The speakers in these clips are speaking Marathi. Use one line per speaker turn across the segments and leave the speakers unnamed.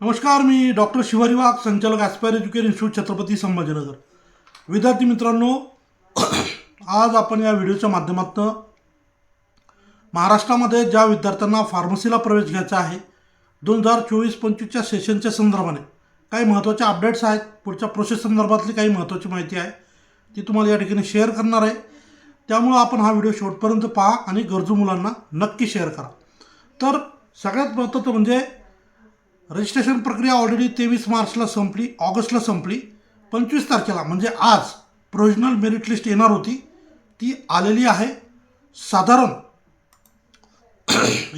नमस्कार मी डॉक्टर शिवारी वाघ संचालक aspire education institute Chhatrapati Sambhajinagar. विद्यार्थी मित्रांनो आज आपण या व्हिडिओच्या माध्यमातून महाराष्ट्रामध्ये ज्या विद्यार्थ्यांना फार्मसीला प्रवेश घ्यायचा आहे दोन हजार चोवीस पंचवीसच्या सेशनच्या संदर्भाने काही महत्त्वाचे अपडेट्स आहेत. पुढच्या प्रोसेस संदर्भातली काही महत्त्वाची माहिती आहे ती तुम्हाला या ठिकाणी शेअर करणार आहे. त्यामुळं आपण हा व्हिडिओ शेवटपर्यंत पहा आणि गरजू मुलांना नक्की शेअर करा. तर सगळ्यात महत्त्वाचं म्हणजे रजिस्ट्रेशन प्रक्रिया ऑलरेडी तेवीस मार्चला संपली ऑगस्टला संपली. पंचवीस तारखेला म्हणजे आज प्रोविजनल मेरिट लिस्ट येणार होती. ती आलेली आहे. साधारण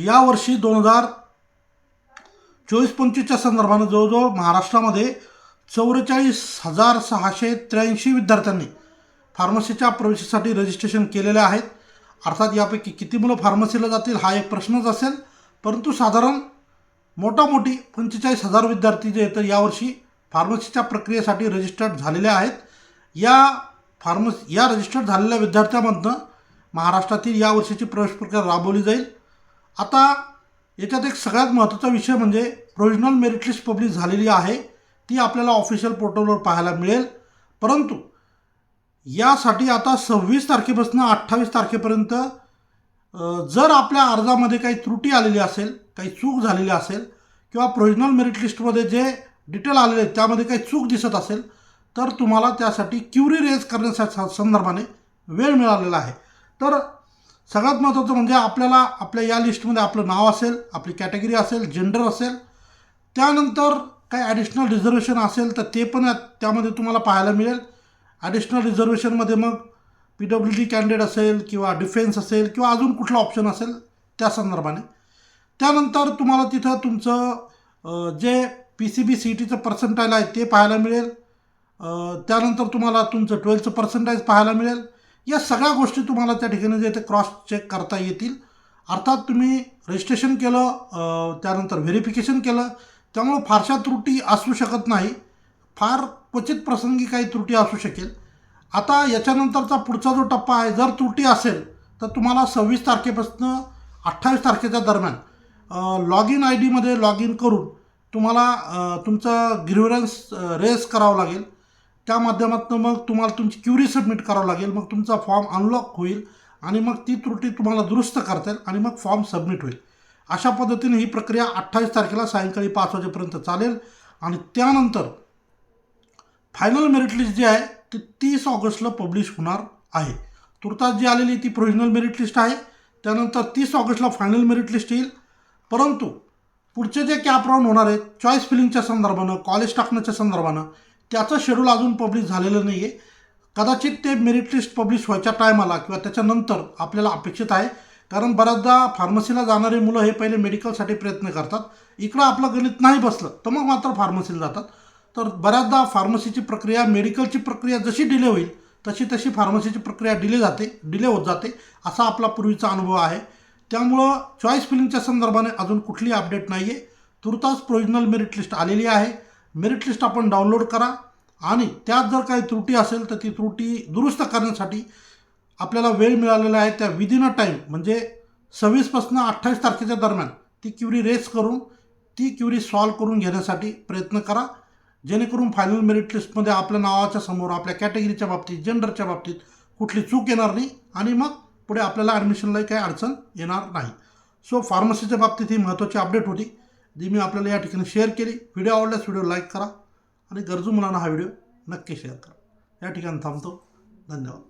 यावर्षी दोन हजार चोवीस पंचवीसच्या संदर्भानं जवळजवळ महाराष्ट्रामध्ये चौवेचाळीस हजार सहाशे त्र्याऐंशी विद्यार्थ्यांनी फार्मसीच्या प्रवेशासाठी रजिस्ट्रेशन केलेले आहेत. अर्थात यापैकी किती मुलं फार्मसीला जातील हा एक प्रश्नच असेल. परंतु साधारण मोठामोठी पंचेचाळीस हजार विद्यार्थी जे तर यावर्षी फार्मसीच्या प्रक्रियेसाठी रजिस्टर्ड झालेले आहेत. या फार्मस या रजिस्टर्ड झालेल्या विद्यार्थ्यांमधनं महाराष्ट्रातील या वर्षीची प्रवेश प्रक्रिया राबवली जाईल. आता याच्यात एक सगळ्यात महत्त्वाचा विषय म्हणजे प्रोविजनल मेरिट लिस्ट पब्लिश झालेली आहे. ती आपल्याला ऑफिशियल पोर्टलवर पाहायला मिळेल. परंतु यासाठी आता सव्वीस तारखेपासून अठ्ठावीस तारखेपर्यंत जर आपल्या अर्जामध्ये काही त्रुटी आलेली असेल काही चूक झालेली असेल किंवा प्रोविजनल मेरिट लिस्टमध्ये जे डिटेल आलेले आहेत त्यामध्ये काही चूक दिसत असेल तर तुम्हाला त्यासाठी क्युरी रेज करण्याच्या संदर्भाने वेळ मिळालेला आहे. तर सगळ्यात महत्त्वाचं म्हणजे आपल्याला आपल्या या लिस्टमध्ये आपलं नाव असेल आपली कॅटेगरी असेल जेंडर असेल त्यानंतर काही ॲडिशनल रिझर्वेशन असेल तर ते पण त्यामध्ये तुम्हाला पाहायला मिळेल. ॲडिशनल रिझर्वेशनमध्ये मग पी डब्ल्यू डी कॅन्डिडेट असेल किंवा डिफेन्स असेल किंवा अजून कुठला ऑप्शन असेल त्या संदर्भाने. त्यानंतर तुम्हाला तिथं तुमचं J P C B C टीचं पर्सेंटाईल आहे ते पाहायला मिळेल. त्यानंतर तुम्हाला तुमचं ट्वेल्थचं पर्सेंटाईज पाहायला मिळेल. या सगळ्या गोष्टी तुम्हाला त्या ठिकाणी जे ते क्रॉस चेक करता येतील. अर्थात तुम्ही रजिस्ट्रेशन केलं त्यानंतर व्हेरिफिकेशन केलं. त्यामुळं फारशा त्रुटी असू शकत नाही. फार क्वचित प्रसंगी काही त्रुटी असू शकेल. आता याच्यानंतरचा पुढचा जो टप्पा आहे जर त्रुटी असेल तर तुम्हाला सव्वीस तारखेपासून अठ्ठावीस तारखेच्या दरम्यान लॉग इन आय डीमध्ये लॉग इन करून तुम्हाला तुमचं ग्रिव्हरन्स रेस करावं लागेल. त्या माध्यमातून मग तुम्हाला तुमची क्युरी सबमिट करावं लागेल. मग तुमचा फॉर्म अनलॉक होईल आणि मग ती त्रुटी तुम्हाला दुरुस्त करता येईल आणि मग फॉर्म सबमिट होईल. अशा पद्धतीने ही प्रक्रिया अठ्ठावीस तारखेला सायंकाळी पाच वाजेपर्यंत चालेल आणि त्यानंतर फायनल मेरिट लिस्ट जी आहे ती तीस ऑगस्टला पब्लिश होणार आहे. तुर्तास जी आलेली ती प्रोव्हिजनल मेरिट लिस्ट आहे. त्यानंतर तीस ऑगस्टला फायनल मेरिट लिस्ट येईल. परंतु पुढचे जे कॅप राऊंड होणार आहेत चॉईस फिलिंगच्या संदर्भानं कॉलेज टाकण्याच्या संदर्भानं त्याचं शेड्यूल अजून पब्लिश झालेलं नाही आहे कदाचित ते मेरिट लिस्ट पब्लिश व्हायच्या टायमाला किंवा त्याच्यानंतर आपल्याला अपेक्षित आहे. कारण बऱ्याचदा फार्मसीला जाणारे मुलं हे पहिले मेडिकलसाठी प्रयत्न करतात. इकडं आपलं गणित नाही बसलं तर मग मात्र फार्मसीला जातात. तर बऱ्याचदा फार्मसीची प्रक्रिया मेडिकलची प्रक्रिया जशी डिले होईल तशी तशी फार्मसीची प्रक्रिया डिले जाते डिले होत जाते असा आपला पूर्वीचा अनुभव आहे. त्यामुळं चॉईस फिलिंगच्या संदर्भाने अजून कुठली अपडेट नाही आहे तुर्तास प्रोविजनल मेरिट लिस्ट आलेली आहे. मेरिट लिस्ट आपण डाउनलोड करा आणि त्यात जर काही त्रुटी असेल तर ती त्रुटी दुरुस्त करण्यासाठी आपल्याला वेळ मिळालेला आहे. त्या विदिन अ टाईम म्हणजे सव्वीसपासून अठ्ठावीस तारखेच्या दरम्यान ती क्युरी रेस करून ती क्युरी सॉल्व करून घेण्यासाठी प्रयत्न करा. जेणेकरून फायनल मेरिट लिस्टमध्ये आपल्या नावाच्या समोर आपल्या कॅटेगरीच्या बाबतीत जेंडरच्या बाबतीत कुठली चूक येणार नाही आणि मग पुढे आपल्याला ॲडमिशनलाही काही अडचण येणार नाही. सो फार्मसीच्या बाबतीत ही महत्त्वाची अपडेट होती. जी मी आपल्याला या ठिकाणी शेअर केली. व्हिडिओ आवडल्यास व्हिडिओ लाईक करा आणि गरजू मुलांना हा व्हिडिओ नक्की शेअर करा. या ठिकाणी थांबतो. धन्यवाद.